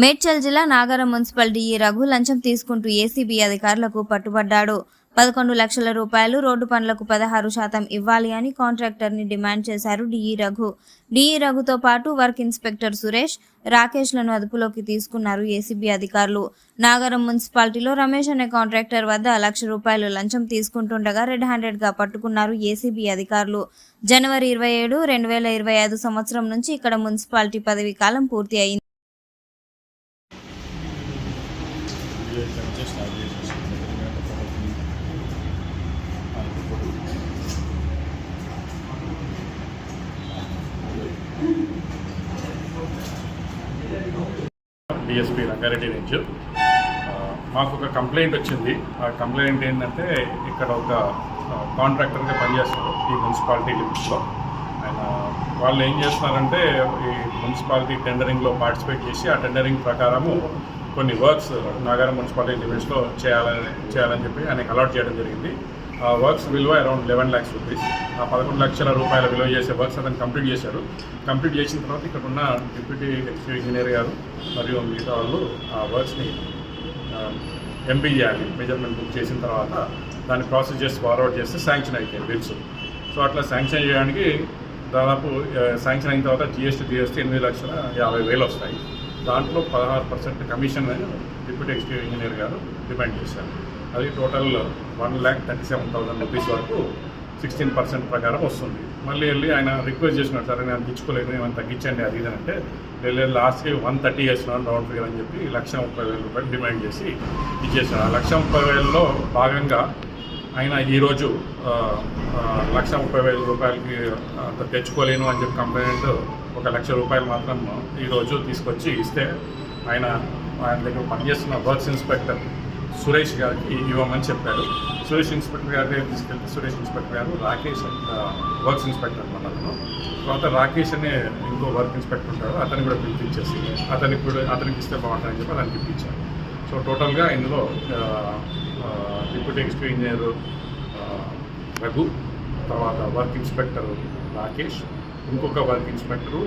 మేడ్చల్ జిల్లా Nagara municipal DE Raghu లంచం తీసుకుంటూ ఏసీబీ అధికారులకు పట్టుబడ్డాడు. పదకొండు లక్షల రూపాయలు రోడ్డు పనులకు పదహారు శాతం ఇవ్వాలి అని కాంట్రాక్టర్ని డిమాండ్ చేశారు డిఈ రఘు. డిఈ రఘుతో పాటు వర్క్ ఇన్స్పెక్టర్ సురేష్ రాకేష్లను అదుపులోకి తీసుకున్నారు ఏసీబీ అధికారులు. నాగరం మున్సిపాలిటీలో రమేష్ అనే కాంట్రాక్టర్ వద్ద లక్ష రూపాయలు లంచం తీసుకుంటుండగా రెడ్ హ్యాండెడ్గా పట్టుకున్నారు ఏసీబీ అధికారులు. జనవరి ఇరవై ఏడు రెండు వేల ఇరవై ఐదు సంవత్సరం నుంచి ఇక్కడ మున్సిపాలిటీ పదవీ కాలం పూర్తి అయింది. డిఎస్పీ రంగారెడ్డి నుంచి మాకు ఒక కంప్లైంట్ వచ్చింది. ఆ కంప్లైంట్ ఏంటంటే ఇక్కడ ఒక కాంట్రాక్టర్గా పనిచేస్తారు ఈ మున్సిపాలిటీ లిమిట్స్లో ఆయన వాళ్ళు ఏం చేస్తున్నారంటే ఈ మున్సిపాలిటీ టెండరింగ్లో పార్టిసిపేట్ చేసి ఆ టెండరింగ్ ప్రకారము కొన్ని వర్క్స్ నాగారం మున్సిపాలిటీ లిమిట్స్లో చేయాలని చేయాలని చెప్పి ఆయనకి అలాట్ చేయడం జరిగింది. ఆ వర్క్స్ విలువ అరౌండ్ లెవెన్ ల్యాక్స్ రూపీస్ ఆ పదకొండు లక్షల రూపాయల విలువ చేసే వర్క్స్ అతను కంప్లీట్ చేశారు కంప్లీట్ చేసిన తర్వాత ఇక్కడ ఉన్న డిప్యూటీ ఎగ్జిక్యూటివ్ ఇంజనీర్ గారు మరియు మిగతా వాళ్ళు ఆ వర్క్స్ని ఎంపీ చేయాలి మెజర్మెంట్ బుక్ చేసిన తర్వాత దాన్ని ప్రాసెస్ చేసి ఫార్వర్డ్ చేస్తే శాంక్షన్ అయిపోయింది బిల్స్. సో అట్లా శాంక్షన్ చేయడానికి దాదాపు శాంక్షన్ అయిన తర్వాత జిఎస్టీ జిఎస్టీ ఎనిమిది లక్షల యాభై వేలు వస్తాయి. దాంట్లో పదహారు percent commission deputy executive engineer గారు డిమాండ్ చేశారు. అది total one lakh thirty seven thousand rupees వరకు సిక్స్టీన్ పర్సెంట్ ప్రకారం వస్తుంది. మళ్ళీ వెళ్ళి ఆయన రిక్వెస్ట్ చేసినాడు సరే నేను తెచ్చుకోలేదు ఏమైనా తగ్గించండి అది ఇది అంటే వెళ్ళి లాస్ట్కి వన్ థర్టీ చేసినాను రౌండ్ ఫిగర్ అని చెప్పి లక్ష ముప్పై వేల రూపాయలు డిమాండ్ చేసి ఇచ్చేసాను ఆ లక్ష ముప్పై వేలలో భాగంగా ఆయన ఈరోజు లక్ష ముప్పై వేల రూపాయలకి తెచ్చుకోలేను అని చెప్పి కంప్లైంట్ ఒక లక్ష రూపాయలు మాత్రం ఈరోజు తీసుకొచ్చి ఇస్తే ఆయన ఆయన దగ్గర పనిచేస్తున్న వర్క్స్ ఇన్స్పెక్టర్ సురేష్ గారికి ఇవ్వమని చెప్పాడు సురేష్ ఇన్స్పెక్టర్ గారి దగ్గర తీసుకెళ్తే సురేష్ ఇన్స్పెక్టర్ గారు రాకేష్ వర్క్స్ ఇన్స్పెక్టర్ అనమాట అతను. తర్వాత రాకేష్ అనే ఇంకో వర్క్ ఇన్స్పెక్టర్ ఉంటాడు అతన్ని కూడా పిలిపించేసి అతనికి కూడా అతనికి ఇస్తే బాగుంటుందని చెప్పి అతనికి ఇప్పించారు సో టోటల్గా ఇందులో డిప్యూటీ ఎగ్జిక్యూటివ్ ఇంజనీర్ రఘు తర్వాత వర్క్ ఇన్స్పెక్టర్ రాకేష్ ఇంకొక వర్క్ ఇన్స్పెక్టరు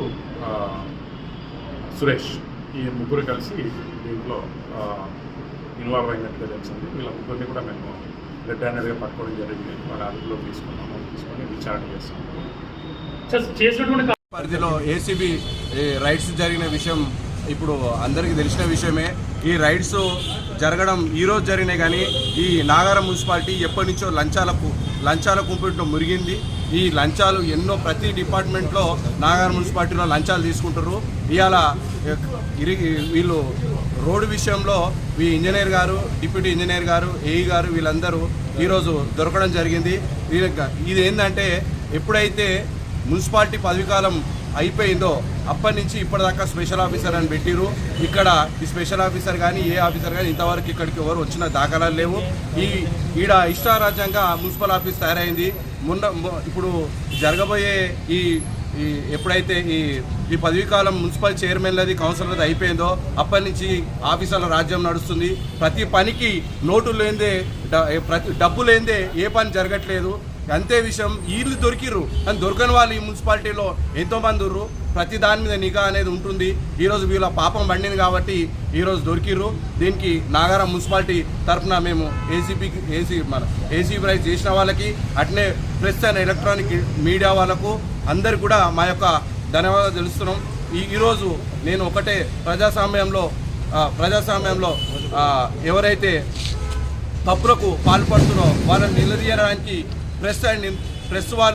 సురేష్. ఈ ముగ్గురు కలిసి దీంట్లో ఇన్వాల్వ్ అయినట్టుగా తెలిసింది వీళ్ళ ముగ్గురిని కూడా మేము రెడ్ హ్యాండెడ్గా పట్టుకోవడం జరిగింది. వాళ్ళ అదుపులో తీసుకున్నాము. తీసుకొని విచారణ చేస్తాము. చేసినటువంటి పరిధిలో ఏసీబీ రైడ్స్ జరిగిన విషయం ఇప్పుడు అందరికీ తెలిసిన విషయమే ఈ రైడ్స్ జరగడం ఈరోజు జరిగినాయి కానీ ఈ నాగారం మున్సిపాలిటీ ఎప్పటి నుంచో లంచాలకు లంచాల కుంపెట్లో మురిగింది. ఈ లంచాలు ఎన్నో ప్రతి డిపార్ట్మెంట్లో నాగారం మున్సిపాలిటీలో లంచాలు తీసుకుంటారు ఇవాళ వీళ్ళు రోడ్డు విషయంలో ఈ ఇంజనీర్ గారు డిప్యూటీ ఇంజనీర్ గారు ఏఈ గారు వీళ్ళందరూ ఈరోజు దొరకడం జరిగింది. ఇది ఏంటంటే ఎప్పుడైతే మున్సిపాలిటీ పదవికాలం అయిపోయిందో అప్పటి నుంచి ఇప్పటిదాకా స్పెషల్ ఆఫీసర్ అని పెట్టిరు ఇక్కడ ఈ స్పెషల్ ఆఫీసర్ కానీ ఏ ఆఫీసర్ కానీ ఇంతవరకు ఇక్కడికి ఎవరు వచ్చిన దాఖలాలు లేవు. ఈ ఈడ ఇష్టారాజ్యంగా మున్సిపల్ ఆఫీస్ తయారైంది. మొన్న ఇప్పుడు జరగబోయే ఈ ఈ ఎప్పుడైతే ఈ ఈ పదవీకాలం మున్సిపల్ చైర్మన్లది కౌన్సిలర్ది అయిపోయిందో అప్పటి నుంచి ఆఫీసర్ల రాజ్యం నడుస్తుంది. ప్రతి పనికి నోటు లేదే ప్రతి డబ్బు లేదే ఏ పని జరగట్లేదు. అంతే విషయం వీళ్ళు దొరికిర్రు. కానీ దొరకని వాళ్ళు ఈ మున్సిపాలిటీలో ఎంతోమంది ఉర్రు. ప్రతి దాని మీద నిఘా అనేది ఉంటుంది. ఈరోజు వీళ్ళ పాపం పండింది కాబట్టి ఈరోజు దొరికిర్రు. దీనికి నాగారం మున్సిపాలిటీ తరఫున మేము ఏసీపీకి ఏసీ మన ఏసీ ప్రైజ్ చేసిన వాళ్ళకి అట్నే ప్రెస్ అండ్ ఎలక్ట్రానిక్ మీడియా వాళ్ళకు అందరు కూడా మా యొక్క ధన్యవాదాలు తెలుస్తున్నాం. ఈ ఈరోజు నేను ఒకటే ప్రజాస్వామ్యంలో ప్రజాస్వామ్యంలో ఎవరైతే తప్పులకు పాల్పడుతున్నారో వాళ్ళని నిలదీయడానికి ప్రెస్ అండ్ ప్రెస్ వాళ్ళు